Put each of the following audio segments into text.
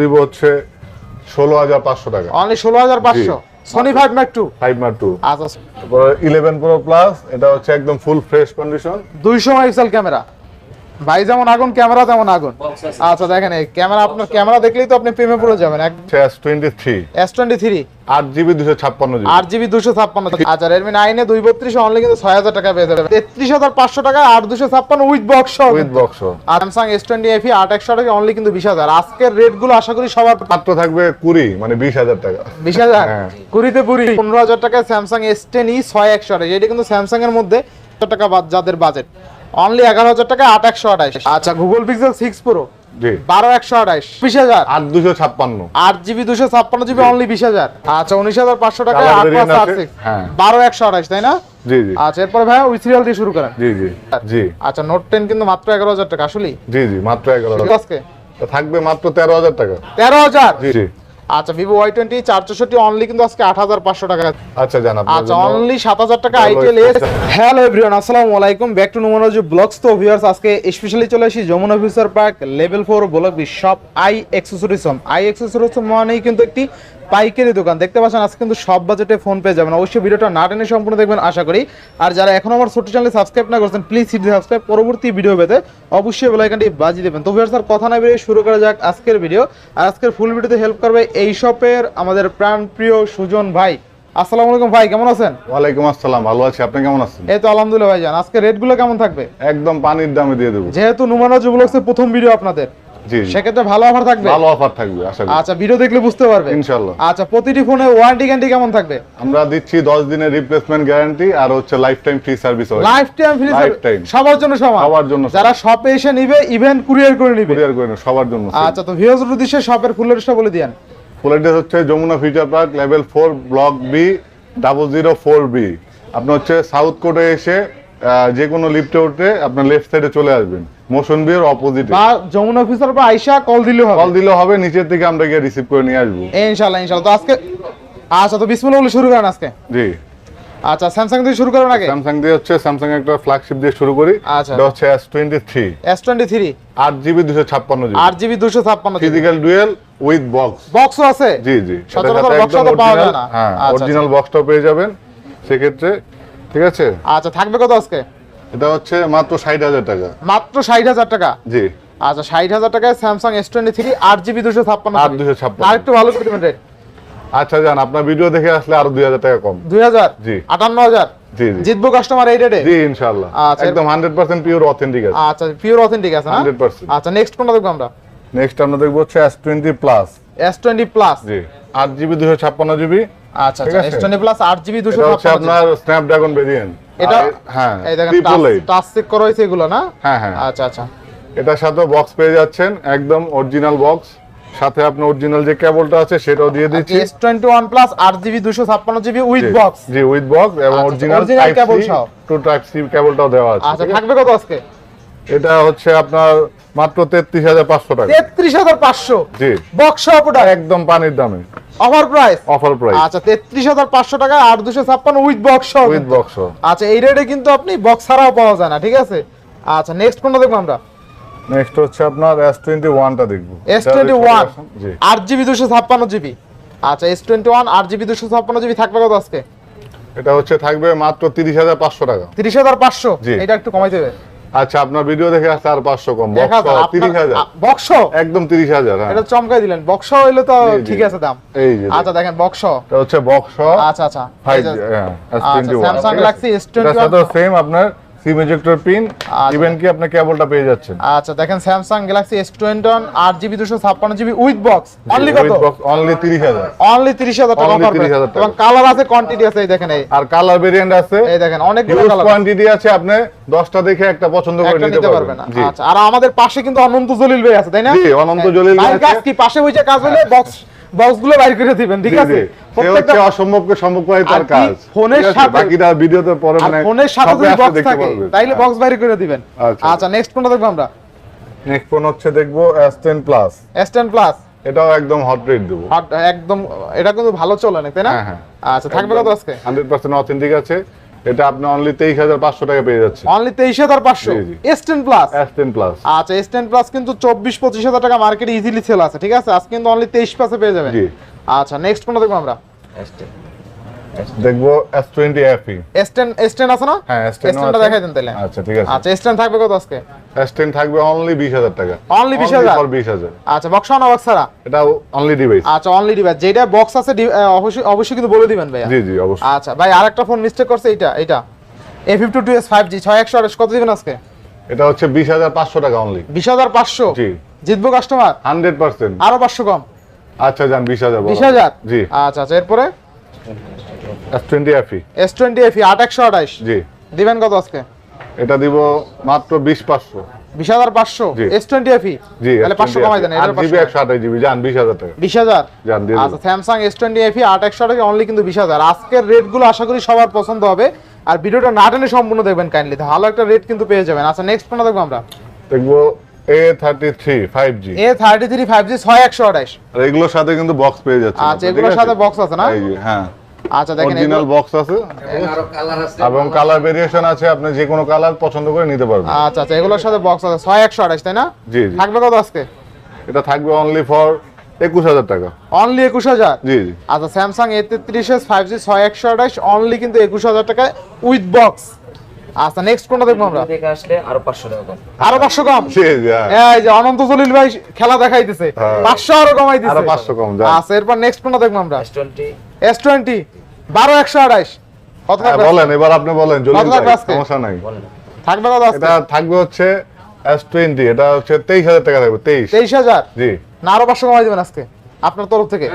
দিব হচ্ছে ষোলো হাজার পাঁচশো টাকা। অনলি ষোলো হাজার পাঁচশো? Sony five mark two five mark two আচ্ছা। ইলেভেন প্রো প্লাস এটা হচ্ছে একদম ফুল ফ্রেশ কন্ডিশন দুইশো মেগাপিক্সেল ক্যামেরা। ভাই যেমন আগুন ক্যামেরা তেমন আগুন। আচ্ছা দেখেন এই ক্যামেরা আপনার ক্যামেরা দেখলেই তো আপনি প্রেমে পড়ে যাবেন। এক S twenty three S twenty three আট জিবি দুশো ছাপ্পান্ন জিবি। আট জিবি দুশো ছাপ্পান্ন আচ্ছা রেডমি নাইনে দুই বত্রিশ অনলি কিন্তু ছয় হাজার টাকা পেয়ে যাবে তেত্রিশ হাজার পাঁচশো টাকা আট দুশো ছাপ্পান্ন উইথ বক্স উইথ বক্স আর স্যামসাং এস টোয়েন্টি এফি আট একশো টাকা অনলি কিন্তু বিশ হাজার। আজকের রেটগুলো আশা করি সবার মাত্র থাকবে কুড়ি মানে বিশ হাজার টাকা। বিশ হাজার? হ্যাঁ। কুড়িতে পুরি পনেরো হাজার টাকায় স্যামসাং এস টেন ই ছয় একশো আঠাশ এটা কিন্তু স্যামসাং এর মধ্যে টাকা বাদ যাদের বাজেট অনলি এগারো হাজার টাকা আট একশো আঠাশ। আচ্ছা গুগল পিক্সেল সিক্স প্রো বারো একশো বিশ হাজার। আট দুশো ছাপ্পান্ন। আট জিবি দুশো ছাপ্পান্ন জিবি অনলি বিশ হাজার। আচ্ছা উনিশ হাজার পাঁচশো টাকা আট পাঁচ আট আছে? হ্যাঁ। বারো একশো আঠাশ তাই না? জি জি। আচ্ছা এরপরে ভাই ওই সিরিয়াল দিয়ে শুরু করেন। জি জি। জি। আচ্ছা নোট টেন কিন্তু মাত্র এগারো হাজার টাকা আসলে জি জি মাত্র এগারো হাজার। থাকবে মাত্র তেরো হাজার টাকা। তেরো হাজার? জি জি। আচ্ছা ভিভো ওয়াই টোয়েন্টি চার অনলি কিন্তু আজকে আট হাজার পাঁচশো টাকা। আচ্ছা জান আচ্ছা অনলি সাত হাজার টাকা আইটেল এস। হ্যালো এভরিওয়ান আসসালামু আলাইকুম। ব্যাক টু নোমোলজি ব্লগস তো ভিউয়ার্স আজকে স্পেশালি চলে আসি Jamuna future park level four block B shop I accessories home I accessories home মানেই কিন্তু একটি পাইকারি দোকান। দেখতে পাচ্ছেন আজকে কিন্তু সব বাজেটে ফোন পেয়ে যাবেন। অবশ্যই ভিডিওটা না টেনে সম্পূর্ণ দেখবেন আশা করি। আর যারা এখন আমার ছোট চ্যানেলে সাবস্ক্রাইব না করছেন প্লিজ সিটি সাবস্ক্রাইব পরবর্তী ভিডিও পেতে অবশ্যই বেলাইকানটি বাজিয়ে দেবেন। তো ভিউয়ার্স আর কথা না বেরিয়ে শুরু করা যাক আজকের ভিডিও আর আজকের ফুল ভিডিওতে হেল্প করবে এই শপের আমাদের প্রাণ প্রিয় সুজন ভাই। আসসালামু আলাইকুম ভাই কেমন আছেন? ওয়ালাইকুম আসসালাম ভালো আছি। আপনি কেমন আছেন? এই তো আলহামদুলিল্লাহ ভাইজান আজকে রেটগুলো কেমন থাকবে? একদম পানির দামে দিয়ে দেবো। যেহেতু নুমানাজ ব্লগসের প্রথম ভিডিও আপনাদের। সেক্ষেত্রে ভালো অফার থাকবে? ভালো অফার থাকবে আচ্ছা ভিডিও দেখলে বুঝতে পারবে। ইনশাল্লাহ আচ্ছা প্রতিটি ফোনে ওয়ারেন্টি গ্যারান্টি কেমন থাকবে? আমরা দিচ্ছি দশ দিনের রিপ্লেসমেন্ট গ্যারান্টি আর হচ্ছে life time free service life time free সবার জন্য সমান। সবার জন্য যারা শপে এসে নিবে কুরিয়ার করে নিবে। কুরিয়ার করে নেব, সবার জন্য আচ্ছা তো উদ্দেশ্যে শপের ফুল অ্যাড্রেসটা বলে দিয়েন। ফুল অ্যাড্রেস হচ্ছে Jamuna future park level four block B double zero four B আপনি হচ্ছে সাউথ কোর্টে এসে যে কোনো লিফটে উঠে আপনার লেফট সাইডে চলে আসবেন। মোশন বিয়ের অপোজিটে বা যমুনা অফিসার বা আইসা কল কল হবে। দিলে হবে নিচের থেকে আমরা গিয়ে রিসিভ করে নিয়ে আসব। ইনশাআল্লাহ ইনশাআল্লাহ। তো আজকে আচ্ছা তো বিসমিল্লাহ বলে শুরু করেন আজকে? জি। আচ্ছা স্যামসাং দিয়ে শুরু করেন আগে। স্যামসাং দিয়ে হচ্ছে স্যামসাং একটা ফ্ল্যাগশিপ দিয়ে শুরু করি। আচ্ছা। এটা হচ্ছে S twenty three S twenty three আট জিবি দুশো ছাপ্পান্ন জিবি। আট জিবি দুশো ছাপ্পান্ন ফিজিক্যাল ডুয়েল উইথ বক্স বক্সও আছে? জি জি। সচরাচর টা তো পাওয়া যায় না। হ্যাঁ আচ্ছা, অরিজিনাল বক্সটাও পেয়ে যাবেন। সেক্ষেত্রে ঠিক আছে? আচ্ছা থাকবে কত আজকে? এটা হচ্ছে মাত্র ষাট হাজার টাকা। মাত্র ষাট হাজার টাকা? জি। আচ্ছা ষাট হাজার টাকায় স্যামসাং এস টোয়েন্টি থ্রি আট জিবি দুশো ছাপ্পান্ন আট দুশো ছাপ্পান্ন। আর একটু ভালো করে দেবেন রেট আচ্ছা যান আপনার ভিডিও দেখে আসলে আরও দুই হাজার টাকা কম। দুই হাজার? জি। আটান্ন হাজার? জি জি। জিতবো কাস্টমার এই রেটে জি ইনশাআল্লাহ। আচ্ছা, একদম হান্ড্রেড পার্সেন্ট পিওর অথেন্টিক আছে। আচ্ছা পিওর অথেন্টিক আছে না? 100% আচ্ছা নেক্সট কোনটা দেখব আমরা? নেক্সট আমরা দেখব হচ্ছে S twenty plus S twenty plus জি আট জিবি দুশো ছাপ্পান্ন জিবি আচ্ছা আচ্ছা। এস টোয়েন্টি প্লাস আট জিবি দুশো আপনার স্ন্যাপড্রাগন ভেরিয়েন্ট এটা হ্যাঁ এই দেখেন টাচ চেক করা হয়েছে এগুলো না? হ্যাঁ হ্যাঁ। আচ্ছা আচ্ছা। এটার সাথে বক্স পেয়ে যাচ্ছেন একদম অরিজিনাল বক্স সাথে অরিজিনাল যে কেবলটা আছে সেটাও দিয়ে দিচ্ছি। প্লাস উইথ বক্স জি উইথ বক্স এবং আচ্ছা, অরিজিনাল original টাইপ সহ। টু টাইপ সি কেবলটাও দেওয়া আছে আচ্ছা থাকবে কত আজকে? এটা হচ্ছে আপনার মাত্র তেত্রিশ হাজার পাঁচশো টাকা। তেত্রিশ হাজার পাঁচশো? জি। বক্স একদম পানির দামে। অফার প্রাইস অফার প্রাইস আচ্ছা তেত্রিশ হাজার পাঁচশো টাকা আট দুশো ছাপ্পান্ন উইথ বক্স উইথ বক্স আচ্ছা এই রেটে কিন্তু আপনি বক্স ছাড়াও পাওয়া যায় না ঠিক আছে? আচ্ছা নেক্সট কোনটা দেখব আমরা? নেক্সট হচ্ছে আপনার এস টোয়েন্টি ওয়ানটা দেখব এস টোয়েন্টি ওয়ান জি। আট জিবি দুশো ছাপ্পান্ন জিবি। আচ্ছা এস টোয়েন্টি ওয়ান আট জিবি দুশো ছাপ্পান্ন জিবি থাকবে কত আজকে? এটা হচ্ছে থাকবে মাত্র তিরিশ হাজার পাঁচশো টাকা। তিরিশ হাজার পাঁচশো? জি। এটা একটু কমাই দেবে। আচ্ছা আপনার ভিডিও দেখে আসছে আর পাঁচশো কম। তিরিশ হাজার। বক্স? একদম তিরিশ হাজার হ্যাঁ। এটা চমকাই দিলেন। বক্স হইলে তো। ঠিক আছে দাম। এই যে আচ্ছা দেখেন। বক্স। এটা হচ্ছে বক্স আচ্ছা আচ্ছা। হ্যাঁ আচ্ছা, S21 Samsung ঠিক আছে? Galaxy S21 এটার সাথে সেম আপনার সিম এজেক্টর পিন আচ্ছা। ইভেন কি আপনি কেবলটা পেয়ে যাচ্ছেন। আচ্ছা দেখেন Samsung Galaxy S twenty one আট জিবি দুশো ছাপ্পান্ন জিবি উইথ বক্স অনলি কত? অনলি তিরিশ হাজার। অনলি তিরিশ হাজার টাকা Only offer 30,000 price। টাকা। এবং কালার আছে কোয়ান্টিটি আছে এই দেখেন এই। আর কালার ভেরিয়েন্ট আছে। এই দেখেন অনেকগুলো কালার কোয়ান্টিটি আছে। আপনি দশটা দেখে একটা পছন্দ করে নিতে পারবেন। আচ্ছা আর আমাদের পাশে কিন্তু অনন্ত জলিল ভাই আছে তাই না? জি, অনন্ত জলিল ভাই ভাই কাজ কি? পাশে বসে কাজ হলে বক্স বক্সগুলো বাইর করে দিবেন ঠিক আছে? প্রত্যেকটা অসম্ভবকে সম্ভব করাই তার কাজ ফোনের সাথে- বাকিটা ভিডিওতে পরে মানে ফোনের সাথে যদি বক্স থাকে। তাইলে। বক্স বাইর করে দিবেন। আচ্ছা। আচ্ছা। নেক্সট কোনটা দেখব আমরা। নেক্সট ফোন হচ্ছে দেখব S ten plus S ten plus এটাও একদম হট রেট দেবো। একদম এটা কিন্তু ভালো চলে না তাই না? হ্যাঁ, হ্যাঁ। আচ্ছা থাকবে কত আজকে? হান্ড্রেড পার্সেন্ট অথেন্টিক আছে। এটা আপনি অনলি তেইশ হাজার পাঁচশো টাকা পেয়ে যাচ্ছেন। অনলি তেইশ হাজার পাঁচশো? জি, জি। S ten plus S ten plus আচ্ছা এস টেন প্লাস কিন্তু চব্বিশ পঁচিশ হাজার টাকা মার্কেটে ইজিলি সেল আছে ঠিক আছে? আজকে কিন্তু অনলি তেইশ পাশে পেয়ে যাবেন। জি। আচ্ছা নেক্সট কোনটা দেখব আমরা? দেখব S twenty FE S ten আছে না? হ্যাঁ এস এস টেনটা দেখাই দেন তাহলে। আচ্ছা ঠিক আছে। আচ্ছা এস টেন থাকবে কত আজকে? এস টেন থাকবে অনলি বিশ হাজার টাকা। Only 20,000? ফর বিশ হাজার। আচ্ছা বক্স না বক্স ছাড়া? এটা অনলি ডিভাইস আচ্ছা অনলি ডিভাইস যেটা বক্স আছে অবশ্যই অবশ্যই কিন্তু বলে দিবেন ভাইয়া। জি জি অবশ্যই। আচ্ছা ভাই আরেকটা ফোন মিস্টেক করছে এইটা এইটা। A fifty two S five G ছয় একশো আঠাশ কত দিবেন আজকে? এটা হচ্ছে বিশ হাজার পাঁচশো টাকা অনলি বিশ হাজার পাঁচশো? জি। জিতবো কাস্টমার হান্ড্রেড পার্সেন্ট। আরও পাঁচশো কম। আচ্ছা যান বিশ হাজার বিশ হাজার? জি। আচ্ছা আচ্ছা এরপরে? S twenty FE S twenty FE আট একশো আঠাশ। জি। দিবেন কত আজকে? এটা দিব মাত্র বিশ পাঁচশো। বিশ হাজার পাঁচশো? এস টোয়েন্টি এফি জি তাহলে পাঁচশো কমাই দেন আট জিবি একশো আঠাশ জিবি যান বিশ হাজার টাকা। বিশ হাজার? যান দিয়ে আচ্ছা স্যামসাং এস টোয়েন্টি এফি আট একশো আঠাশ অনলি কিন্তু বিশ হাজার। আজকের রেটগুলো আশা করি সবার পছন্দ হবে। আর ভিডিওটা না টেনে সম্পূর্ণ দেখবেন কাইন্ডলি ভালো একটা রেট কিন্তু পেয়ে যাবেন। আচ্ছা নেক্সট কোনটা দেখব আমরা? দেখব A thirty three five G A thirty three five G ছয় একশো আঠাশ। আর এগুলোর সাথে কিন্তু বক্স পেয়ে যাচ্ছে আচ্ছা এগুলোর সাথে বক্স আছে না? হ্যাঁ। আচ্ছা দেখেন অরিজিনাল বক্স আছে। এবং কালার ভেরিয়েশন আছে আপনি যে কোনো কালার পছন্দ করে নিতে পারবেন। আচ্ছা আচ্ছা এগুলোর সাথে বক্স আছে। ছয় একশো আঠাশ তাই না? জি জি। থাকবে কত আজকে? এটা থাকবে অনলি ফর একুশ হাজার টাকা। অনলি একুশ হাজার? জি জি। আচ্ছা স্যামসাং এ তেত্রিশ এস ফাইভ জি ছয় একশো আঠাশ অনলি কিন্তু একুশ হাজার টাকায় উইথ বক্স আচ্ছা নেক্সট কোনটা দেখব আমরা? দেখে আসলে আরও পাঁচশো টাকা কম। আরও পাঁচশো কম? জি জি হ্যাঁ। এই যে অনন্ত জলিল ভাই খেলা দেখাইতেছে। হ্যাঁ। পাঁচশো আরও কমাই দিচ্ছে আরও 500 কম। আচ্ছা এরপর নেক্সট কোনটা দেখব আমরা? এস টোয়েন্টি এস টোয়েন্টি বারো একশো কত হ্যাঁ, থাকবে বলেন এবার আপনি বলেন? সমস্যা নাই। থাকবে কত এটা থাকবে হচ্ছে এস টোয়েন্টি এটা হচ্ছে তেইশ হাজার টাকা থাকবে তেইশ। তেইশ হাজার? জি। না আরও পাঁচশো কমাই দেবেন আজকে আপনার তরফ থেকে।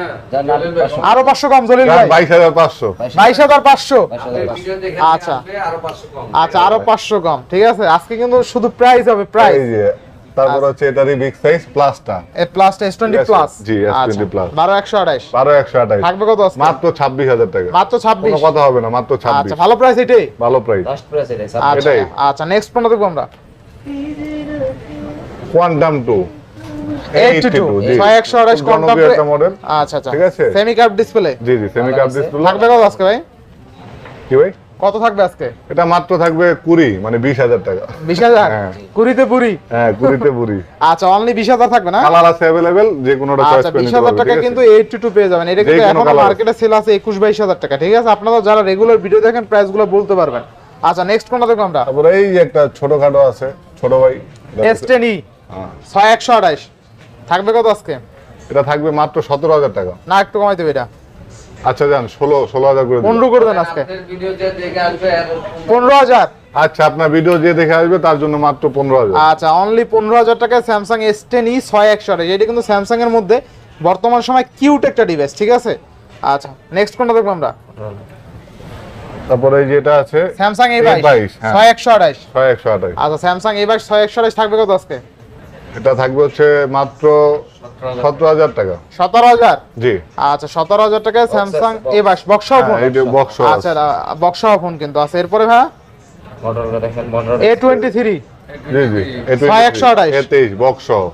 পাঁচশো। আরও পাঁচশো কম জলিল ভাই। বাইশ হাজার পাঁচশো। বাইশ হাজার পাঁচশো? বাইশ হাজার পাঁচশো। আচ্ছা আচ্ছা আরও পাঁচশো কম ঠিক আছে? আজকে কিন্তু শুধু প্রাইস হবে প্রাইস তারপর হচ্ছে এটারই বিগ সাইজ প্লাসটা A plus twenty Yes, plus G, S20 plus। বারো একশো আঠাশ বারো একশো আঠাশ থাকবে কত আজকে? মাত্র ছাব্বিশ হাজার টাকা। মাত্র ছাব্বিশ? কোনো কথা হবে না মাত্র ছাব্বিশ। আচ্ছা ভালো প্রাইস এটাই? ভালো প্রাইস লাস্ট প্রাইস এটাই আচ্ছা এটাই। আচ্ছা নেক্সট কোনটা দেখব আমরা। কোয়ান্টাম টু টু ছয় একশো আঠাশ মডেল আচ্ছা আচ্ছা। ঠিক আছে? সেমি কার্ভ ডিসপ্লে জি জি সেমি ডিসপ্লে থাকবে কত আজকে ভাই? কি ভাই? কত থাকবে আজকে? এটা মাত্র থাকবে কুড়ি মানে বিশ হাজার টাকা। বিশ হাজার? হ্যাঁ। কুড়িতে পুরি? হ্যাঁ কুড়িতে বুড়ি আচ্ছা অনলি বিশ হাজার থাকবে না? কালার আছে অ্যাভেলেবেল যে কোনোটা চয়েস আচ্ছা করে নিতে হাজার টাকা কিন্তু এইট টু পেয়ে যাবেন। এটা কিন্তু এখন মার্কেটে সেল আছে একুশ বাইশ হাজার টাকা ঠিক আছে? আপনারা যারা রেগুলার ভিডিও দেখেন প্রাইসগুলো বলতে পারবেন। আচ্ছা নেক্সট কোনটা দেখব আমরা? তারপরে এই একটা ছোটখাটো আছে ছোট ভাই। এস টেন ই হ্যাঁ। ছয় একশো আঠাশ। থাকবে কত আজকে? এটা থাকবে মাত্র সতেরো হাজার টাকা। না একটু কমাই দেবে এটা। আচ্ছা যান ষোলো ষোলো হাজার করে পনেরো করে দেন আজকে। পনেরো হাজার। আচ্ছা আপনার ভিডিও যে দেখে আসবে তার জন্য মাত্র পনেরো হাজার। আচ্ছা অনলি পনেরো হাজার টাকায় স্যামসাং এস টেন ই ছয় একশো আঠাশ। এটা কিন্তু স্যামসাং এর মধ্যে বর্তমান সময় কিউট একটা ডিভাইস ঠিক আছে? আচ্ছা নেক্সট কোনটা দেখব আমরা? তারপরে যেটা আছে স্যামসাং এ A22, বাইশ হ্যাঁ। ছয় একশো আঠাশ। ছয় একশো আঠাশ। আচ্ছা স্যামসাং এ বাইশ ছয় একশো আঠাশ থাকবে কত আজকে? এটা থাকবে হচ্ছে মাত্র সতেরো হাজার। টাকা। সতেরো হাজার? জি। আচ্ছা সতেরো হাজার টাকায় স্যামসাং এ বাইশ বক্স ফোন আচ্ছা বক্স ফোন কিন্তু আছে। এরপরে ভাই? এ টোয়েন্টি থ্রি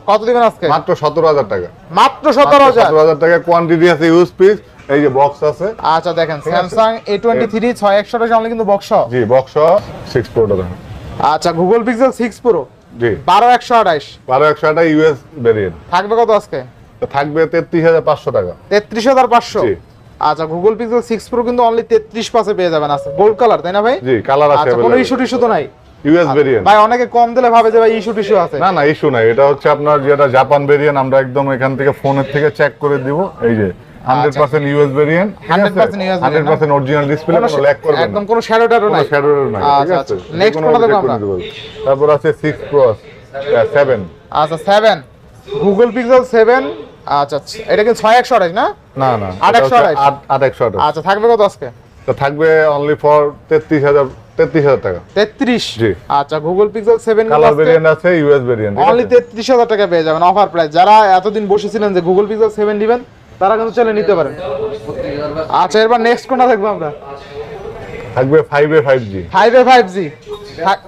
কত দিবেন আজকে? মাত্র সতেরো হাজার টাকা। মাত্র সতেরো হাজার। সতেরো হাজার টাকা। কোয়ান্টিটি আছে ইউজ পিস এই যে বক্স আছে। আচ্ছা দেখেন স্যামসাং এ টোয়েন্টি থ্রি ছয় একশো টাকা কিন্তু বক্স জি বক্স সিক্স প্রোটা দেখেন। আচ্ছা গুগল পিক্সেল সিক্স প্রো বারো একশো আঠাশ বারো একশো আটা ইউএস ভেরিয়েন্ট থাকবে কত আজকে? থাকবে তেত্রিশ হাজার পাঁচশো টাকা। তেত্রিশ হাজার পাঁচশো? আচ্ছা গুগল পিক্সেল সিক্স প্রো কিন্তু অনলি তেত্রিশ পাশে পেয়ে যাবেন আছে গোল্ড কালার তাই না ভাই? জি কালার আছে আচ্ছা কোনো ইস্যু টিস্যু তো নাই? ইউএস ভেরিয়েন্ট ভাই অনেকে কম দিলে ভাবে যে ভাই ইস্যু টিস্যু আছে। না না ইস্যু নাই। এটা হচ্ছে আপনার যেটা জাপান ভেরিয়েন্ট আমরা একদম এখান থেকে ফোনের থেকে চেক করে দিব। এই যে hundred percent US variant 100% US hundred percent original display কোনো ল্যাক করবে একদম কোনো শ্যাডো নাই। শ্যাডো নাই ঠিক আচ্ছা, আচ্ছা। Next কোনটা দেখব আমরা? তারপর আছে সিক্স প্রো সেভেন আচ্ছা সেভেন গুগল পিক্সেল সেভেন আচ্ছা আচ্ছা। এটা কি ছয় একশো আঠাশ না? না না। আট এটা একশো হচ্ছে আঠাশ? আট- আট একশো আঠাশ। আচ্ছা থাকবে কত আজকে? তো থাকবে অনলি ফর তেত্রিশ হাজার তেত্রিশ হাজার টাকা। তেত্রিশ? জি। আচ্ছা Google Pixel seven colour variant আছে ইউএস ভেরিয়েন্ট অনলি তেত্রিশ হাজার টাকা পেয়ে যাবেন অফার প্রাইস যারা এতদিন বসেছিলেন যে গুগল পিক্সেল সেভেন দিবেন তারা কিন্তু চলে নিতে পারেন আচ্ছা এবার নেক্সট কোনটা দেখব আমরা? থাকবে five A five G five A five G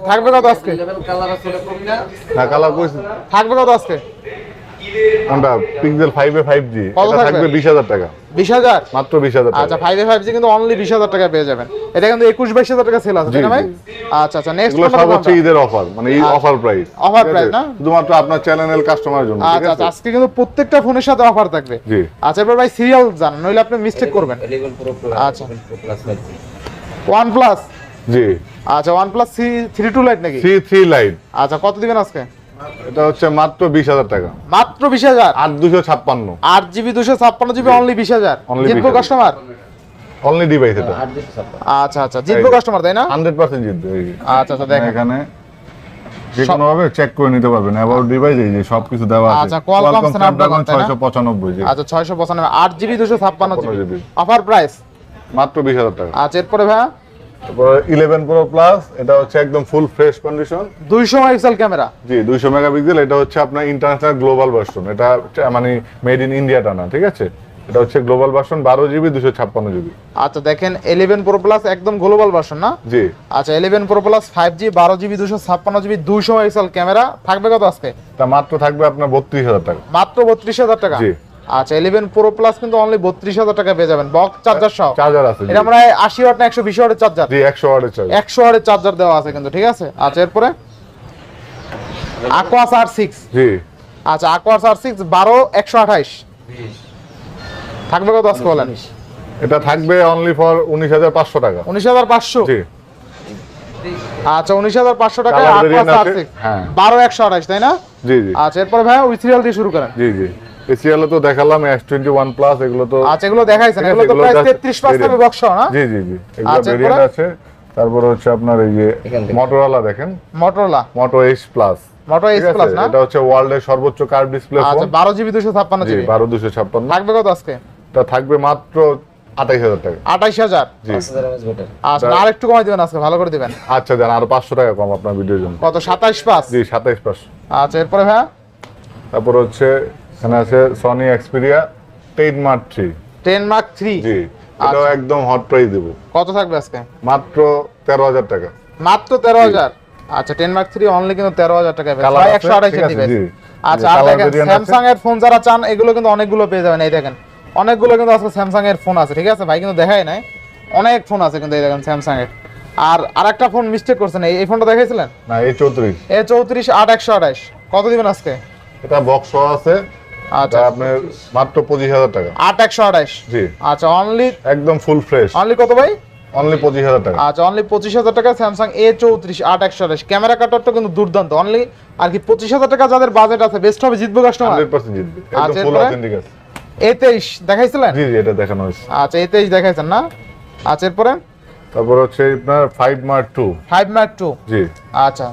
থাকবে কত আজকে? কালার আছে কম না? না কালার কইছি। থাকবে কত আজকে? কোনটা পিক্সেল ফাইভ এ ফাইভ এটা থাকবে? থাকবে বিশ হাজার টাকা। বিশ হাজার? মাত্র বিশ হাজার আচ্ছা টাকা এ ফাইভ কিন্তু অনলি বিশ হাজার টাকা পেয়ে যাবেন। এটা কিন্তু একুশ বাইশ টাকা সেল আছে তাই ভাই? আচ্ছা আচ্ছা নেক্সট এগুলো সব হচ্ছে ঈদের অফার মানে এই আচ্ছা। অফার প্রাইস Offer price না? শুধুমাত্র আপনার চ্যানেলের কাস্টমারের জন্য আচ্ছা আচ্ছা আজকে কিন্তু প্রত্যেকটা ফোনের সাথে অফার থাকবে। জি। আচ্ছা এবার ভাই সিরিয়াল জান নইলে আপনি মিস্টেক করবেন। ইলেভেন প্রো প্লাস আচ্ছা। প্লাস জি। আচ্ছা OnePlus C three two lite নাকি লাইট আচ্ছা কত দিবেন আজকে? এটা হচ্ছে মাত্র বিশ হাজার টাকা। মাত্র বিশ হাজার? আট দুশো ছাপ্পান্ন। আট জিবি দুশো ছাপ্পান্ন জিবি অনলি বিশ হাজার? Only জিতবো কাস্টমার অনলি ডিভাইস এটা। আচ্ছা আচ্ছা জিতবো কাস্টমার তাই না? হান্ড্রেড পার্সেন্ট জিতবে আচ্ছা আচ্ছা দেখেন। এখানে যে কোনো ভাবে চেক করে নিতে পারবেন। অ্যাবাউট ডিভাইস এই যে সবকিছু দেওয়া আছে। আচ্ছা, Snapdragon, তাই 695 জি। আচ্ছা ছয়শো পঁচানব্বই আট জিবি দুশো ছাপ্পান্ন জিবি। অফার প্রাইস মাত্র 20000 টাকা। আচ্ছা এরপরে ভাইয়া? তারপর 11 প্রো প্লাস এটা হচ্ছে একদম ফুল ফ্রেশ কন্ডিশন দুইশো মেগাপিক্সেল ক্যামেরা। জি 200 মেগাপিক্সেল এটা হচ্ছে আপনার ইন্টারন্যাশনাল গ্লোবাল ভার্সন এটা মানে মেড ইন ইন্ডিয়াটা না ঠিক আছে? এটা হচ্ছে গ্লোবাল ভার্সন 12 জিবি 256 জিবি আচ্ছা দেখেন ইলেভেন প্রো প্লাস একদম গ্লোবাল ভার্সন না? জি। আচ্ছা eleven pro plus five G বারো জিবি দুশো ছাপ্পান্ন জিবি দুইশো মেগাপিক্সেল ক্যামেরা। থাকবে কত আজকে? তা মাত্র থাকবে আপনার 32000 টাকা। মাত্র বত্রিশ হাজার টাকা? জি। আচ্ছা ইলেভেন প্রো প্লাস কিন্তু অনলি বত্রিশ হাজার টাকা পেয়ে যাবেন। বক্স চার্জার সহ। চার্জার আছে এটা আমরা আশি ওয়াট না একশো বিশ ওয়াটের চার্জার জি 100 ওয়াটের চার্জার একশো ওয়াটের চার্জার দেওয়া আছে কিন্তু ঠিক আছে? আচ্ছা এরপরে? আকোয়াস আর সিক্স জি। আচ্ছা আকোয়াস আর সিক্স বারো একশো আঠাইশ। থাকবে কত আজকে বলেন? এটা থাকবে অনলি ফর 19500 টাকা। উনিশ হাজার পাঁচশো? জি। আচ্ছা উনিশ হাজার পাঁচশো টাকা আকোয়াস আর? হ্যাঁ। বারো একশো আঠাইশ তাই না? জি জি। আচ্ছা এরপরে ভাই ওই সিরিয়াল দিয়ে শুরু করেন। জি জি। এসিএল তো দেখালাম এস টোয়েন্টি ওয়ান প্লাস এগুলো তো আচ্ছা এগুলো দেখাইছেন আছে, এগুলো তো প্রায় তেত্রিশ পাঁচ। বক্স না জি জি জি এগুলো আচ্ছা, ভেরিয়েন্ট এরপরে? আছে। তারপর হচ্ছে আপনার এই যে মোটরোলা দেখেন। Motorola Moto H plus Moto H plus না? এটা হচ্ছে ওয়ার্ল্ডের সর্বোচ্চ কার ডিসপ্লে আচ্ছা ফোন বারো জিবি দুশো ছাপ্পান্ন জি জিবি বারো দুশো ছাপ্পান্ন। থাকবে কত আজকে? তা থাকবে মাত্র আঠাইশ হাজার টাকা। আঠাইশ হাজার? পাঁচ আচ্ছা আর একটু কমাই দিবেন আজকে ভালো করে দিবেন। আচ্ছা দেন আরও পাঁচশো টাকা কম আপনার ভিডিওর জন্য। কত সাতাইশ পাঁচ? জি সাতাইশ পাঁচশো। আচ্ছা এরপরে ভাইয়া? তারপর হচ্ছে এখানে আছে Sony Xperia ten mark three ten mark three জি এটাও আচ্ছা। একদম হট প্রাইস দেবো। কত থাকবে আজকে? মাত্র তেরো হাজার টাকা। মাত্র তেরো হাজার? আচ্ছা টেন মার্ক থ্রি অনলি কিন্তু তেরো হাজার টাকা প্রায় একশো ডিভাইস জি। আচ্ছা আর দেখেন স্যামসাং এর ফোন যারা চান এগুলো কিন্তু অনেকগুলো পেয়ে যাবেন এই দেখেন। অনেকগুলো কিন্তু আজকে স্যামসাং এর ফোন আছে ঠিক আছে? ভাই কিন্তু দেখাই নাই। অনেক ফোন আছে কিন্তু এই দেখেন স্যামসাং এর। আর আরেকটা ফোন মিস্টেক করছেন এই ফোনটা দেখাইছিলেন? না এই চৌত্রিশ। এ চৌত্রিশ আট একশো আঠাইশ কত দিবেন আজকে? এটা বক্স আছে আচ্ছা। আপনার মাত্র পঁচিশ হাজার টাকা। আট একশো আঠাইশ জি। আচ্ছা অনলি একদম ফুল ফ্রেশ অনলি কত ভাই? অনলি পঁচিশ হাজার টাকা। আচ্ছা অনলি পঁচিশ হাজার টাকা স্যামসাং এ চৌত্রিশ আট একশো আঠাশ। ক্যামেরা কাটারটা কিন্তু দুর্দান্ত। অনলি আর কি পঁচিশ হাজার টাকা যাদের বাজেট আছে বেস্ট হবে জিতবো কাস্টমার হান্ড্রেড পার্সেন্ট জিতবে। আচ্ছা, ফুল অথেন্টিক আছে। এ তেইশ দেখাইছিলেন? জি জি এটা দেখানো হয়েছে। আচ্ছা এ তেইশ দেখাইছেন না? আচ্ছা এরপরে? তারপর হচ্ছে আপনার five mark two five mark two জি। আচ্ছা।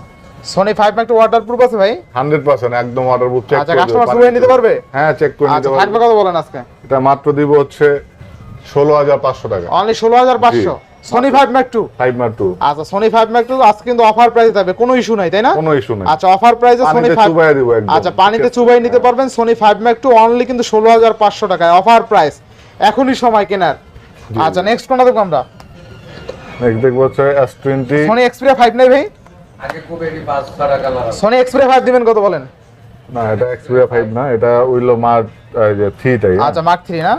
Sony five mark two water আছে ভাই? হান্ড্রেড পার্সেন্ট একদম অর্ডার বুক চেক আচ্ছা কাস্টমার সুবিধা নিতে পারবে? হ্যাঁ চেক করে নিতে আচ্ছা পারবে। থাকবে কত বলেন আজকে? এটা মাত্র দিব হচ্ছে ষোলো হাজার পাঁচশো টাকা। অনলি ষোলো হাজার পাঁচশো? Sony five mark two five mark two আচ্ছা সোনি ফাইভ ম্যাক টু আজকে কিন্তু অফার প্রাইস থাকবে কোনো ইস্যু নাই তাই না? কোনো ইস্যু নেই। আচ্ছা অফার প্রাইসে সোনি পানিতে ফাইভ চুবাইয়া দিব একদম। আচ্ছা পানিতে চুবাই নিতে পারবেন। Sony five mark two only কিন্তু ষোলো হাজার পাঁচশো টাকায়। অফার প্রাইস এখনই সময় কেনার। আচ্ছা নেক্সট কোনটা দেখব আমরা? নেক্সট দেখব হচ্ছে S twenty Sony Xperia five নেই ভাই? আগে খুব এটি পাঁচ ছটা কালার সোনি এক্সপিরিয়া ফাইভ দিবেন কত বলেন? না এটা এক্সপিরিয়া ফাইভ না এটা উইলো মার্ক যে থ্রিটাই আচ্ছা মার্ক থ্রি না?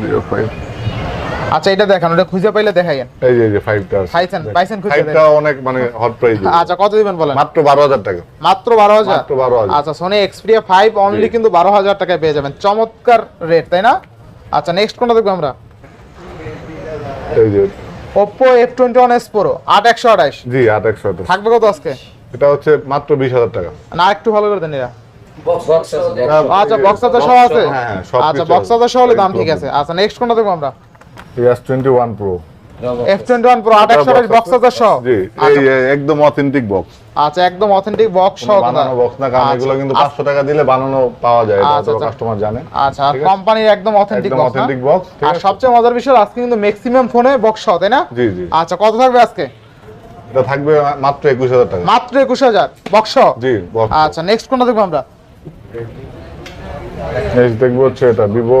জিরো ফাইভ আচ্ছা এটা দেখান ওটা খুঁজে পাইলে দেখাইয়েন। এই যে যে পাইছেন, পাইছেন খুঁজে অনেক মানে হট প্রাইস আচ্ছা কত দিবেন বলেন? মাত্র বারো হাজার টাকা। মাত্র বারো হাজার? মাত্র বারো হাজার। আচ্ছা সোনি এক্সপিরিয়া ফাইভ অনলি কিন্তু বারো হাজার টাকায় পেয়ে যাবেন। চমৎকার রেট তাই না? আচ্ছা নেক্সট কোনটা দেখব আমরা? এই যে Oppo F21 S Pro 8128 জি 8128 থাকবে কত আজকে? এটা হচ্ছে মাত্র 20000 টাকা। না একটু ভালো করে দেন এরা। হ্যাঁ, আচ্ছা বক্স আছে সব হ্যাঁ, হ্যাঁ, আচ্ছা বক্স আছে। সব দাম ঠিক আছে। আচ্ছা নেক্সট কোনটা দেখব আমরা? S21 Pro F21 Pro 828 box আছে। সহ জি আচ্ছা। একদম অথেন্টিক বক্স আচ্ছা একদম অথেন্টিক বক্স সহ বানানো বক্স না কারণ আচ্ছা। এগুলো কিন্তু 500 টাকা দিলে বানানো পাওয়া যায় এটা আচ্ছা, কাস্টমার জানে। আচ্ছা কোম্পানির একদম অথেন্টিক বক্স অথেন্টিক বক্স আর সবচেয়ে মজার বিষয় আজকে কিন্তু ম্যাক্সিমাম ফোনে বক্স সহ তাই না? জি জি। আচ্ছা কত থাকবে আজকে? এটা থাকবে মাত্র 21000 টাকা। মাত্র 21000 বক্স জি বক্স আচ্ছা নেক্সট কোনটা দেখব আমরা? নেক্সট দেখব হচ্ছে এটা Vivo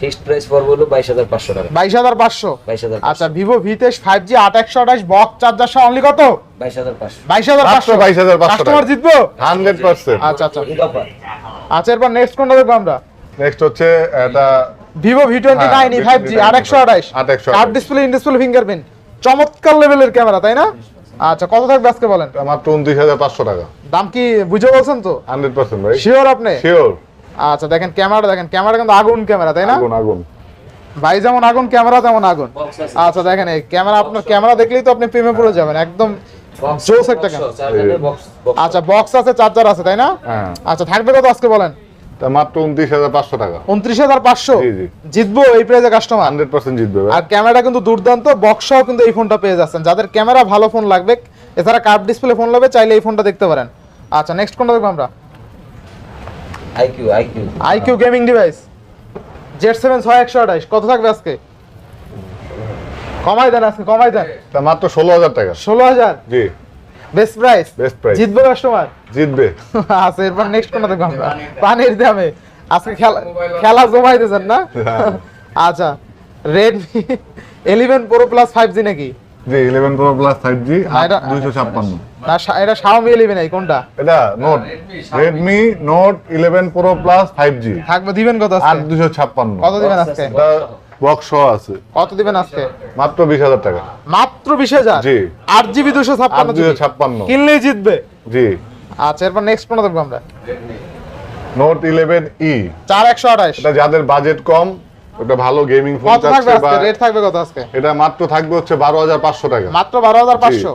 ফিক্সড প্রাইস পড়বে হলো বাইশ হাজার পাঁচশো টাকা। বাইশ হাজার পাঁচশো? বাইশ হাজার আচ্ছা ভিভো ভি তেইশ ফাইভ জি আট একশো আঠাশ বক্স চার্জার সহ অনলি কত? বাইশ হাজার পাঁচশো। বাইশ হাজার মাত্র পাঁচশো বাইশ হাজার পাঁচশো কাস্টমার জিতবো? Hundred percent. আচ্ছা আচ্ছা। আচ্ছা এরপর নেক্সট কোনটা দেখব আমরা? নেক্সট হচ্ছে এটা Vivo V twenty nine five G আট একশো আঠাশ। 828 curved display in display fingerprint চমৎকার লেভেলের ক্যামেরা তাই না? আচ্ছা কত থাকবে আজকে বলেন? মাত্র হাজার পাঁচশো টাকা। দাম কি বুঝে বলছেন তো? হান্ড্রেড পার্সেন্ট ভাই। শিওর আপনি? শিওর আচ্ছা দেখেন ক্যামেরাটা দেখেন ক্যামেরা কিন্তু আগুন ক্যামেরা তাই না? আগুন আগুন। ভাই যেমন আগুন ক্যামেরা তেমন আগুন। আচ্ছা দেখেন এই ক্যামেরা আপনার ক্যামেরা দেখলেই তো আপনি প্রেমে পড়ে যাবেন একদম জোস একটা ক্যামেরা। আচ্ছা বক্স আছে চার্জার আছে তাই না? হ্যাঁ। আচ্ছা থাকবে কত আজকে বলেন? তা মাত্র উনত্রিশ হাজার পাঁচশো টাকা। উনত্রিশ হাজার পাঁচশো। জিতবো এই প্রাইজে কাস্টমার হান্ড্রেড পার্সেন্ট জিতবে আর ক্যামেরাটা কিন্তু দুর্দান্ত বক্স সহ কিন্তু এই ফোনটা পেয়ে যাচ্ছেন। যাদের ক্যামেরা ভালো ফোন লাগবে এছাড়া কার্ভ ডিসপ্লে ফোন লাগবে চাইলে এই ফোনটা দেখতে পারেন। আচ্ছা নেক্সট কোনটা দেখব আমরা? IQOO iQOO iQOO gaming device. Z seven ছয় একশো আঠাইশ কত থাকবে আজকে? কমাই দেন আজকে কমাই দেন। তা মাত্র ষোলো হাজার টাকা। ষোলো হাজার? জি। Best price? Best price. জিতবো কাস্টমার? জিতবে। আচ্ছা এরপর নেক্সট কোনটা দেখব আমরা? পানির দামে। আজকে খেলা খেলা জমাই দিয়েছেন না। আচ্ছা Redmi eleven pro plus five G নাকি? জি eleven pro plus five G না, এটা- ইলেভেন এই কোনটা? এটা note note eleven pro plus five G থাকবে দিবেন কত দুশো ছাপ্পান্ন। কত দিবেন আজকে? এটা বক্স আছে। কত দিবেন আজকে? মাত্র বিশ হাজার টাকা। মাত্র বিশ হাজার? জি। আট জিবি দুশো আট ছাপ্পান্ন দুশো ছাপ্পান্ন। কিনলেই জিতবে। জি। আচ্ছা এরপর নেক্সট কোনটা দেখব আমরা। নোট ইলেভেন ই চার একশো আঠাশ। এটা যাদের বাজেট কম ওটা ভালো গেমিং ফোন থাকবে আজকে? রেট থাকবে কত আজকে? এটা মাত্র থাকবে হচ্ছে বারো হাজার পাঁচশো টাকা। মাত্র বারো হাজার পাঁচশো?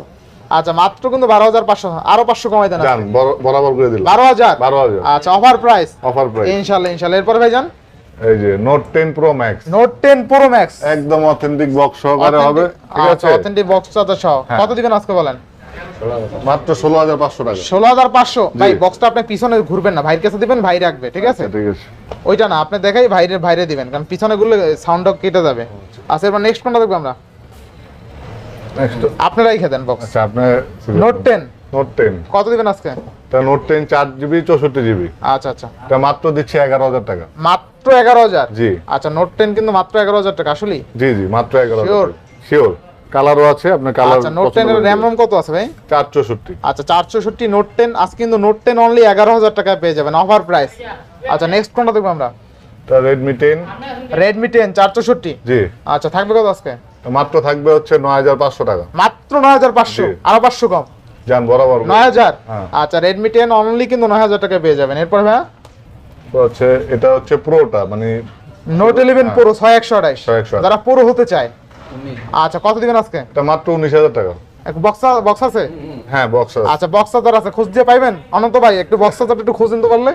আচ্ছা মাত্র কিন্তু বারো হাজার পাঁচশো আরও পাঁচশো কমাই দেন জান বরাবর করে দিল বারো হাজার? বারো হাজার। আচ্ছা অফার প্রাইস অফার প্রাইস ইনশাল্লাহ ইনশাল্লাহ। এরপর ভাই যান এই যে note ten pro max note ten pro max একদম অথেন্টিক বক্স সহকারে হবে ঠিক আচ্ছা আছে? অথেন্টিক বক্স সহ। হ্যাঁ। কত দিবেন আজকে বলেন? মাত্র ষোলো হাজার পাঁচশো টাকা। ষোলো হাজার পাঁচশো? ভাই বক্সটা আপনি পিছনে ঘুরবেন না ভাইয়ের কাছে দিবেন ভাই রাখবে ঠিক আছে? ঠিক আছে। ওইটা না আপনি দেখাই ভাইরে ভাইরে দিবেন কারণ পিছনে গুলো সাউন্ডটা কেটে যাবে। আচ্ছা এবার নেক্সট কোনটা দেখব আমরা? নেক্সট আপনারাই খেতেন বক্স আচ্ছা আপনার নোট টেন নোট টেন কত দিবেন আজকে? তা নোট টেন চার জিবি চৌষট্টি জিবি আচ্ছা আচ্ছা। এটা মাত্র দিচ্ছে এগারো হাজার টাকা। মাত্র এগারো হাজার? জি। আচ্ছা নোট টেন কিন্তু মাত্র এগারো হাজার টাকা আসলেই? জি জি মাত্র এগারো Sure? শিওর কালারও আছে আপনার কালার আচ্ছা নোট টেন এর র্যাম রোম কত আছে ভাই? চার চৌষট্টি আচ্ছা চার চৌষট্টি নোট টেন আজকে কিন্তু নোট টেন অনলি এগারো হাজার টাকায় পেয়ে যাবেন অফার প্রাইস আচ্ছা নেক্সট কোনটা দেখব আমরা? তা রেডমি টেন রেডমি টেন চার চৌষট্টি জি। আচ্ছা থাকবে কত আজকে? তো মাত্র থাকবে হচ্ছে নয় হাজার পাঁচশো টাকা। মাত্র নয় হাজার পাঁচশো? জি। আরও পাঁচশো কম? যান বরাবর নয় হাজার? হ্যাঁ। আচ্ছা রেডমি টেন অনলি কিন্তু নয় হাজার টাকায় পেয়ে যাবেন। এরপর ভাই তো হচ্ছে এটা হচ্ছে প্রোটা মানে নোট ইলেভেন প্রো ছয় একশো আঠাইশ 6128 যারা পুরো হতে চায় আচ্ছা কত দিবেন আজকে? এটা মাত্র উনিশ হাজার টাকা। বক্স বক্স আছে? হ্যাঁ বক্স আচ্ছা বক্স চার্জার আছে খোঁজ দিয়ে পাইবেন? অনন্ত ভাই একটু বক্স চার্জার একটু খুঁজেন তো পারলে?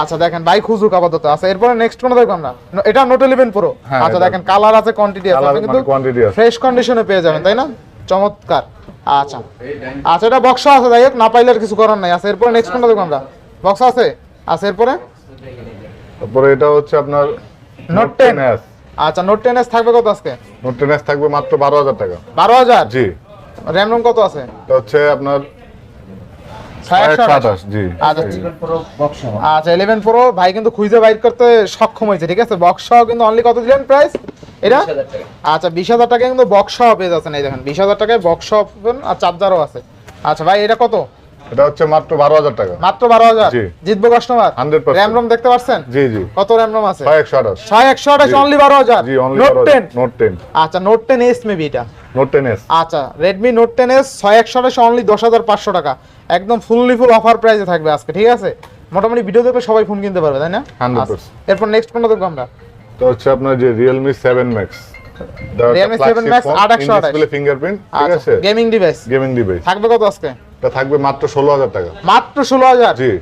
আচ্ছা দেখেন ভাই খুঁজুক আপাতত। আচ্ছা এরপরে নেক্সট কোন দেখব আমরা? এটা নোট ইলেভেন প্রো আচ্ছা দেখেন কালার আছে কোয়ান্টিটি আছে কিন্তু মানে কোয়ান্টিটি আছে। ফ্রেশ কন্ডিশনে পেয়ে যাবেন তাই না? চমৎকার। আচ্ছা। আচ্ছা এটা বক্স আছে যাই হোক না পাইলে আর কিছু করার নাই। আচ্ছা এরপরে নেক্সট কোনটা দেখব আমরা? বক্স আছে? আচ্ছা এরপরে? তারপরে এটা হচ্ছে আপনার নোট টেন এস আচ্ছা নোট টেন এস থাকবে কত আজকে? নোট টেন এস থাকবে মাত্র বারো হাজার টাকা। বারো হাজার? জি। র্যাম রোম কত আছে? হচ্ছে আপনার আচ্ছা পুরো বক্স সহ। আচ্ছা ইলেভেন প্রো ভাই কিন্তু খুঁজে বাইর করতে সক্ষম হয়েছে ঠিক আছে? বক্স সহ কিন্তু অনলি কত দিলেন প্রাইস এটা? আচ্ছা বিশ হাজার টাকায় কিন্তু বক্স সহ পেয়ে যাচ্ছেন এই দেখেন বিশ হাজার টাকায় বক্স সহ আর চার্জারও আছে। আচ্ছা ভাই এটা কত? এটা হচ্ছে মাত্র বারো হাজার টাকা। মাত্র বারো হাজার? জি। জিতবো কাস্টমার 100% র্যাম রোম দেখতে পাচ্ছেন জি জি। কত র্যাম রোম আছে? ছয় একশো আঠাশ। ছয় একশো আঠাশ জি। অনলি বারো হাজার। জি only note ten note ten আচ্ছা নোট টেন এস মেবি এটা। নোট টেন এস আচ্ছা এস ছয় একশো আঠাশ অনলি দশ হাজার পাঁচশো টাকা। একদম ফুললি ফুল অফার প্রাইসে থাকবে আজকে ঠিক আছে? মোটামুটি ভিডিও দেখলে সবাই ফোন কিনতে পারবে তাই না? 100% আচ্ছা, এরপর নেক্সট কোনটা দেখব আমরা। তো হচ্ছে আপনার যে Realme seven max Realme 7 Max 828 fingerprint ঠিক আছে? গেমিং ডিভাইস গেমিং ডিভাইস থাকবে কত আজকে? থাকবে মাত্র ষোলো হাজার টাকা। মাত্র ষোলো হাজার? জি।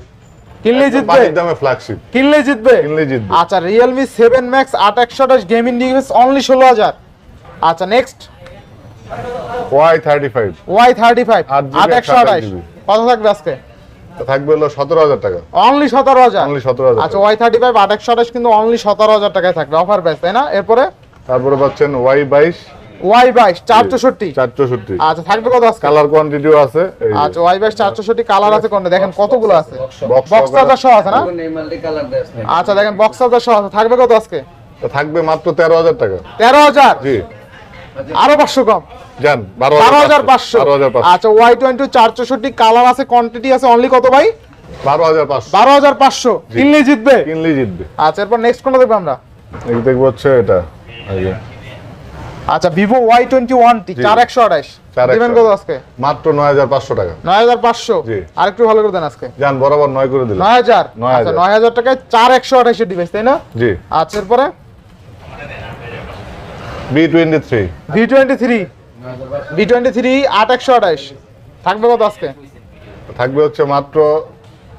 কিনলেই জিতবে? পানির দামে ফ্ল্যাগশিপ কিনলেই জিতবে? কিনলেই জিতবে। আচ্ছা রিয়েলমি সেভেন ম্যাক্স আট একশো আঠাশ গেমিং ডিভাইস অনলি ষোলো হাজার। আচ্ছা next Y thirty five Y thirty five 8 আট একশো আঠাশ। 128 GB কত থাকবে আজকে? তো থাকবে হলো সতেরো হাজার টাকা। অনলি সতেরো হাজার? অনলি সতেরো হাজার আচ্ছা ওয়াই থার্টি ফাইভ আট একশো আঠাশ কিন্তু অনলি সতেরো হাজার টাকায় থাকবে। অফার প্রাইস তাই না? এরপরে? তারপরে পাচ্ছেন ওয়াই বাইশ। ওয়াই বাইশ চার চৌষট্টি চার চৌষট্টি আচ্ছা থাকবে কত আজকে? কালার কোয়ান্টিটিও আছে আচ্ছা ওয়াই বাইশ চার চৌষট্টি কালার আছে কোনটা? দেখেন কতগুলো আছে। বক্স চার্জার সহ আছে না? আচ্ছা দেখেন বক্স চার্জার সহ আছে। থাকবে কত আজকে? থাকবে মাত্র তেরো হাজার টাকা। তেরো হাজার? জি। আরও পাঁচশো কম? যান বারো হাজার পাঁচশো হাজার আচ্ছা ওয়াই টোয়েন্টি চার চৌষট্টি কালার আছে কোয়ান্টিটি আছে অনলি কত ভাই? বারো হাজার পাঁচশো। বারো হাজার পাঁচশো। কিনলে জিতবে? কিনলেই জিতবে। আচ্ছা এরপর নেক্সট কোনটা দেখব আমরা? দেখব হচ্ছে এটা। আচ্ছা Vivo Y twenty one T চার একশো আঠাশ 4128 দিবেন কত আজকে? মাত্র নয় হাজার পাঁচশো টাকা। নয় হাজার পাঁচশো? জি। আরেকটু ভালো করে দেন আজকে। যান বরাবর নয় করে দিলাম। নয় হাজার? নয় আচ্ছা হাজার। নয় হাজার টাকায় চার একশো আঠাশের ডিভাইস তাই না? জি। আচ্ছা এরপরে? B twenty three V twenty three V twenty three আট একশো আঠাশ থাকবে কত আজকে? থাকবে হচ্ছে মাত্র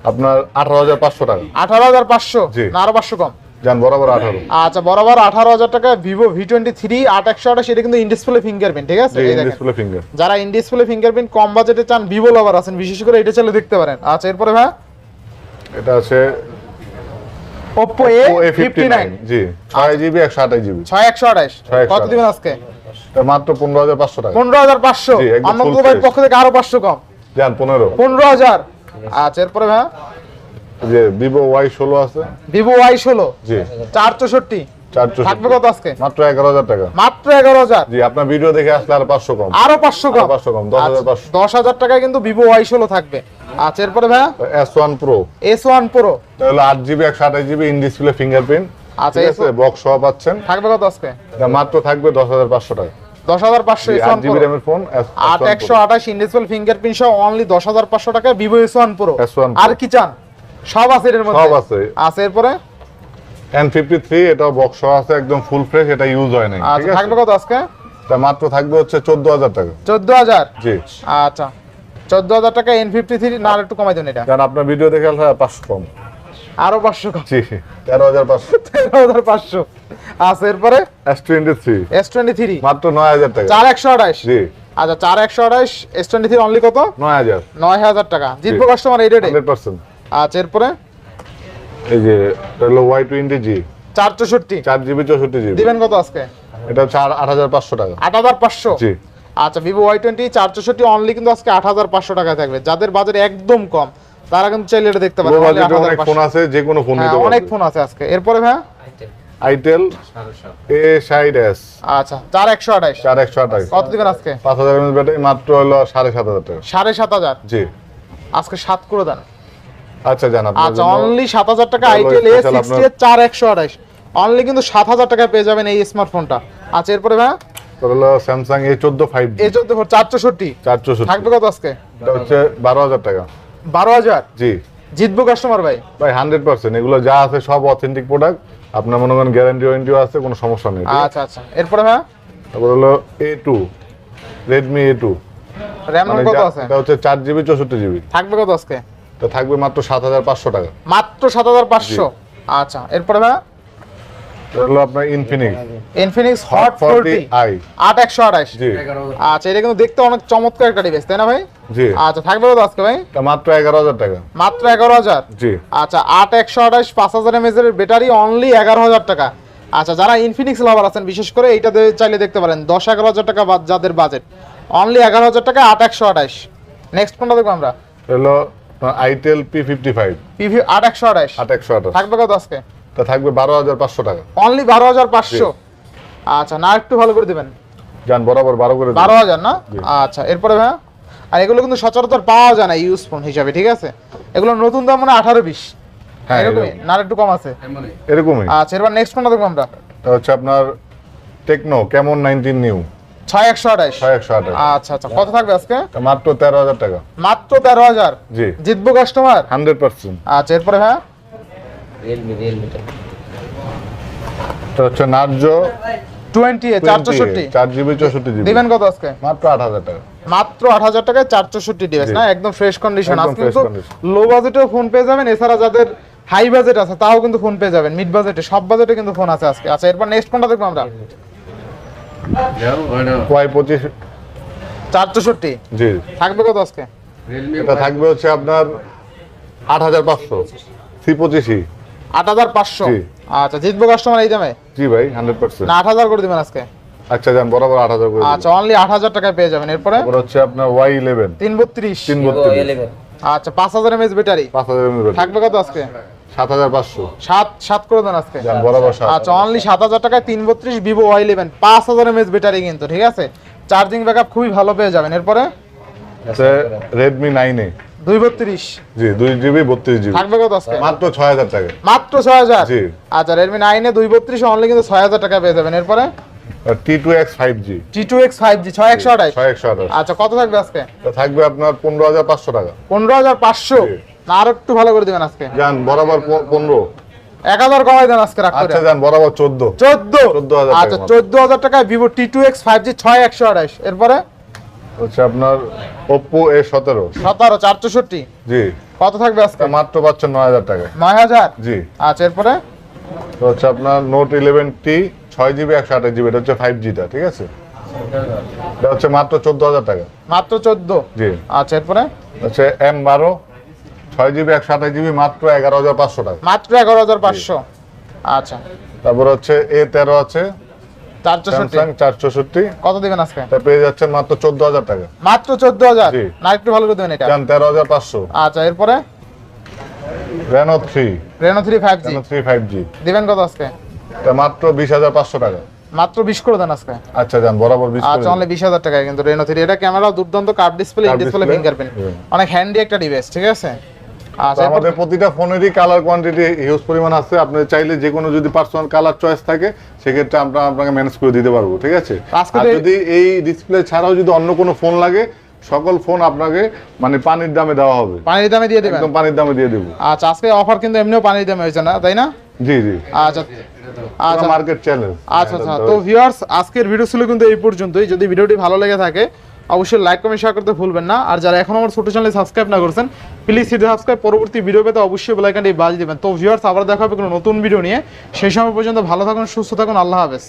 আপনার আঠারো হাজার পাঁচশো টাকা। আঠারো হাজার পাঁচশো? জি। না আরও পাঁচশো কম। যান বরাবর আচ্ছা বরাবর টাকা এটা কিন্তু ফিঙ্গারপ্রিন্ট ঠিক আছে? এই দেখেন। ডিসপ্লে ফিঙ্গার যারা ইনডিসপ্লে ফিঙ্গারপ্রিন্ট কম বাজেটে চান ভিভো লাভার আছেন বিশেষ করে এটা চাইলে দেখতে পারেন। আচ্ছা এরপরে ভাই? এটা আছে নাইন নাইন জি ছয় জিবি একশো আঠাশ জিবি ছয় একশো আঠাশ। 6128 কত দিবেন আজকে? মাত্র টাকা। পক্ষ থেকে আরও পাঁচশো কম। যান পনেরো। পনেরো হাজার। আচ্ছা এরপরে ভাই? যে ভিভো ওয়াই ষোলো আছে। ভিভো ওয়াই ষোলো? জি। চার চৌষট্টি থাকবে কত আজকে? মাত্র এগারো হাজার টাকা। মাত্র এগারো হাজার? জি আপনার ভিডিও দেখে আসলে আর পাঁচশো কম। আরও পাঁচশো কম? 500 কম, 10,500 দশ হাজার টাকায় কিন্তু ভিভো ওয়াই ষোলো থাকবে। আচ্ছা এরপরে ভাই S one pro S one pro তাহলে আট জিবি একশো আঠাশ জিবি ইন ডিসপ্লে ফিঙ্গারপ্রিন্ট আচ্ছা, বক্স সহ পাচ্ছেন। থাকবে কত আজকে? মাত্র থাকবে দশ হাজার পাঁচশো টাকা। দশ হাজার পাঁচশো এস জিবি র্যামের ফোন আট একশো আঠাশ ইন্ডিসপ্লে ফিঙ্গারপ্রিন্ট সহ অনলি দশ হাজার পাঁচশো Vivo S one pro S1 Pro। আর কি চান? সব আছে এর মধ্যে? সব আছে। আছে এরপরে? এন ফিফটি থ্রি এটা বক্স আছে একদম ফুল ফ্রেশ এটা ইউজ হয় নাই আচ্ছা থাকবে কত আজকে? এটা মাত্র থাকবে হচ্ছে চোদ্দ হাজার টাকা। চোদ্দ হাজার? জি। আচ্ছা চোদ্দ হাজার টাকা এন ফিফটি থ্রি না আর একটু কমাই দেন এটা। কারণ আপনার ভিডিও দেখে আসলে পাঁচশো কম। আরও পাঁচশো কম। জি তেরো হাজার পাঁচশো। তেরো হাজার পাঁচশো। আচ্ছা এরপরে? S twenty three S twenty three মাত্র নয় হাজার টাকা। চার একশো আঠাশ। জি। আচ্ছা চার একশো আঠাশ এস টোয়েন্টি থ্রি অনলি কত? নয় হাজার। নয় হাজার টাকা। জিতবো কাস্টমার এই রেটে হান্ড্রেড পার্সেন্ট। আচ্ছা এরপরে? এই যে হলো ওয়াই টোয়েন্টি জি চার চৌষট্টি। চার জিবি চৌষট্টি জিবি। দিবেন কত আজকে? এটা হচ্ছে আট হাজার পাঁচশো টাকা। আট হাজার পাঁচশো? জি। আচ্ছা ভিভো ওয়াই টোয়েন্টি চার চৌষট্টি অনলি কিন্তু আজকে আট হাজার পাঁচশো টাকা থাকবে। যাদের বাজারে একদম কম তারা কিন্তু চাইলে এটা দেখতে অনেক ফোন আছে যে কোনো ফোন হ্যাঁ নিতে অনেক ফোন আছে আজকে। এরপরে ভাই আইটেল এ সাইড এস আচ্ছা চার একশো আঠাশ। চার একশো আঠাশ। কত দিবেন আজকে? পাঁচ হাজার ব্যাটারি মাত্র হলো সাড়ে সাত হাজার টাকা। সাড়ে সাত হাজার? জি। আজকে সাত করে দেন। আচ্ছা জান আচ্ছা অনলি সাত হাজার টাকা ভালো আইটেল এ special সিক্সটি চার একশো আঠাশ। অনলি কিন্তু সাত হাজার টাকায় পেয়ে যাবেন এই স্মার্টফোনটা আচ্ছা এরপরে ভাই? হলো স্যামসাং এ চোদ্দ ফাইভ এই চোদ্দ চার চৌষট্টি চার চৌষট্টি থাকবে কত আজকে? এটা হচ্ছে বারো হাজার টাকা। বারো হাজার? জি। জিতবো কাস্টমার ভাই। ভাই হান্ড্রেড পার্সেন্ট এগুলো যা আছে সব অথেন্টিক প্রোডাক্ট আপনার মনে করেন গ্যারান্টি ওয়ারেন্টিও আছে কোনো সমস্যা নেই আচ্ছা আচ্ছা। এরপরে ভাই? তারপর হলো A two Redmi A two RAM মানে কত আছে? এটা হচ্ছে চার জিবি চৌষট্টি জিবি থাকবে কত আজকে? তো থাকবে মাত্র সাত হাজার পাঁচশো টাকা। মাত্র সাত হাজার পাঁচশো? আচ্ছা এরপরে ভাই হলো আপনার Infinix Infinix Hot forty forty I আট একশো আঠাশ জি। আচ্ছা এটা কিন্তু দেখতে অনেক চমৎকার একটা ডিভাইস তাই না ভাই? জি। আচ্ছা থাকবে কত আজকে ভাই? মাত্র এগারো হাজার টাকা। মাত্র এগারো হাজার? জি। আচ্ছা আট একশো আঠাশ পাঁচ হাজার এমএজ এর ব্যাটারি অনলি এগারো হাজার টাকা। আচ্ছা যারা ইনফিনিক্স লাভার আছেন বিশেষ করে এইটা চাইলে দেখতে পারেন দশ এগারো হাজার টাকা যাদের বাজেট অনলি এগারো হাজার টাকা আট একশো আঠাশ নেক্সট কোনটা দেখব আমরা? এটা itel P fifty five PV আট একশো আঠাশ। আট একশো আঠাশ। থাকবে কত আজকে? তা থাকবে বারো হাজার পাঁচশো টাকা। অনলি বারো হাজার পাঁচশো? আচ্ছা না একটু ভালো করে দেবেন। যান বরাবর বারো করে বারো হাজার না? আচ্ছা এরপরে ভাই আর এগুলো কিন্তু সচরাচর পাওয়া যায় না ইউজ ফোন হিসাবে ঠিক আছে? এগুলো নতুন দাম মানে আঠারো বিশ। হ্যাঁ এরকমই? না আর একটু কম আছে? এরকমই। আচ্ছা এরপর নেক্সট কোনটা দেখব আমরা। হচ্ছে আপনার টেকনো কেমন নাইনটিন নিউ আচ্ছা আচ্ছা। কত থাকবে আজকে? মাত্র তেরো হাজার টাকা। মাত্র তেরো হাজার? জি। জিতবো কাস্টমার হান্ড্রেড পার্সেন্ট। আচ্ছা এরপরে হ্যাঁ রিয়েলমি রিয়েলমি এটা হচ্ছে নার্জো টোয়েন্টি চার চৌষট্টি চার জিবি চৌষট্টি জিবি। দিবেন কত আজকে? মাত্র আট হাজার টাকা। মাত্র আট হাজার টাকায় ডিভাইস না? একদম ফ্রেশ কন্ডিশন আজকে কিন্তু লো বাজেটেও ফোন পেয়ে যাবেন এছাড়া যাদের হাই বাজেট আছে তাও কিন্তু ফোন পেয়ে যাবেন। মিড বাজেটে সব বাজেটে কিন্তু ফোন আছে আজকে। আচ্ছা এরপর নেক্সট কোনটা দেখব আমরা? ওয়াই পঁচিশ চার চৌষট্টি জি। থাকবে কত আজকে? এটা থাকবে হচ্ছে আপনার আট হাজার পাঁচশো। সি পঁচিশই। আট হাজার পাঁচশো? আচ্ছা জিতবো কাস্টমার এই দামে? জি ভাই হান্ড্রেড পার্সেন্ট। আট হাজার করে দিবেন আজকে? আচ্ছা যান বরাবর আট হাজার করে আচ্ছা অনলি আট হাজার টাকায় পেয়ে যাবেন। এরপরে? হচ্ছে আপনার ওয়াই ইলেভেন তিন বত্রিশ। তিন বত্রিশ। আচ্ছা পাঁচ হাজার এমএস ব্যাটারি। পাঁচ হাজার এমএস থাকবে কত আজকে? সাত হাজার পাঁচশো। সাত সাত করে দেন আজকে। বরাবর আচ্ছা অনলি সাত হাজার টাকায় তিন বত্রিশ ভিভো ওয়াই ইলেভেন পাঁচ হাজার এমএস ব্যাটারি কিন্তু ঠিক আছে? চার্জিং ব্যাকআপ খুবই ভালো পেয়ে যাবেন। এরপরে? নাইন দুই বত্রিশ জি দুই জিবি বত্রিশ জিবি থাকবে কত আজকে? মাত্র ছয় হাজার টাকা মাত্র ছয় হাজার? জি। আচ্ছা নাইনে দুই বত্রিশ অনলি কিন্তু ছয় হাজার টাকা পেয়ে যাবেন। এরপরে? T two X five G T two X five G ছয় একশো আঠাশ। ছয় একশো আঠাশ। আচ্ছা কত থাকবে আজকে? থাকবে আপনার পনেরো হাজার পাঁচশো টাকা। পনেরো হাজার পাঁচশো? জি। একটু ভালো করে দিবেন আজকে। যান বরাবর প- পনেরো। এক হাজার কমাই দেন আজকে রাখ আচ্ছা যান বরাবর চোদ্দ। চোদ্দ? 14,000 আচ্ছা মাত্র। চোদ্দ হাজার টাকায় জি ছয় একশো আঠাশ। এরপরে? হচ্ছে আপনার এ সতেরো। সতেরো চার জি। কত থাকবে আজকে? মাত্র পাচ্ছেন নয় হাজার টাকা নয় হাজার? জি। আচ্ছা এরপরে? তো হচ্ছে আপনার নোট ইলেভেন টি ছয় জিবি একশো আঠাশ জিবি এটা হচ্ছে ফাইভ জিটা ঠিক আছে? এটা হচ্ছে মাত্র চোদ্দ হাজার টাকা। মাত্র চোদ্দ? জি। আচ্ছা এরপরে? হচ্ছে এম বারো ছয় জিবি একশো আঠাশ জিবি মাত্র এগারো হাজার পাঁচশো টাকা। মাত্র এগারো হাজার পাঁচশো? আচ্ছা। তারপর হচ্ছে এ তেরো আছে। কত দিবেন আজকে? পেয়ে যাচ্ছেন মাত্র চোদ্দ হাজার টাকা। মাত্র চোদ্দ হাজার জি। না একটু ভালো করে দেবেন এটা। তেরো হাজার পাঁচশো? আচ্ছা এরপরে? Reno three Reno three five G three five G দিবেন কত আজকে? তা মাত্র বিশ হাজার পাঁচশো টাকা। মাত্র বিশ করে দেন আজকে। আচ্ছা যান বরাবর বিশ আচ্ছা অনলি বিশ হাজার টাকায় কিন্তু রেনো থ্রি এটা ক্যামেরা দুর্দান্ত কার্ড ডিসপ্লে ডিসপ্লে ফিঙ্গারপ্রিন্ট অনেক হ্যান্ডি একটা ডিভাইস ঠিক আছে? আচ্ছা আমাদের প্রতিটা ফোনেরই কালার কোয়ান্টিটি হিউজ পরিমাণ আছে। আপনি চাইলে যে কোনো যদি পার্সোনাল কালার চয়েস থাকে সেক্ষেত্রে আমরা আপনাকে ম্যানেজ করে দিতে পারব ঠিক আছে? আর যদি এই ডিসপ্লে ছাড়াও যদি অন্য কোনো ফোন লাগে সকল ফোন আপনাকে মানে পানির দামে দেওয়া হবে। পানির দামে দিয়ে দেবেন? একদম পানির দামে দিয়ে দেবো। আচ্ছা আজকে অফার কিন্তু এমনিও পানির দামে হয়েছে না তাই না? জি জি। আচ্ছা আচ্ছা। মার্কেট চ্যালেঞ্জ আচ্ছা আচ্ছা তো ভিউয়ার্স আজকের ভিডিও ছিল কিন্তু এই পর্যন্তই। যদি ভিডিওটি ভালো লেগে থাকে অবশ্যই লাইক কমেন্ট শেয়ার করতে ভুলবেন না। আর যারা এখন আমার ছোট চ্যানেলে সাবস্ক্রাইব না করছেন প্লিজ সিটি সাবস্ক্রাইব পরবর্তী ভিডিও পেতে অবশ্যই বেলাইকানটি বাজ দিবেন। তো ভিউয়ার্স আবার দেখা হবে কোনো নতুন ভিডিও নিয়ে। সেই সময় পর্যন্ত ভালো থাকুন সুস্থ থাকুন। আল্লাহ হাফেজ।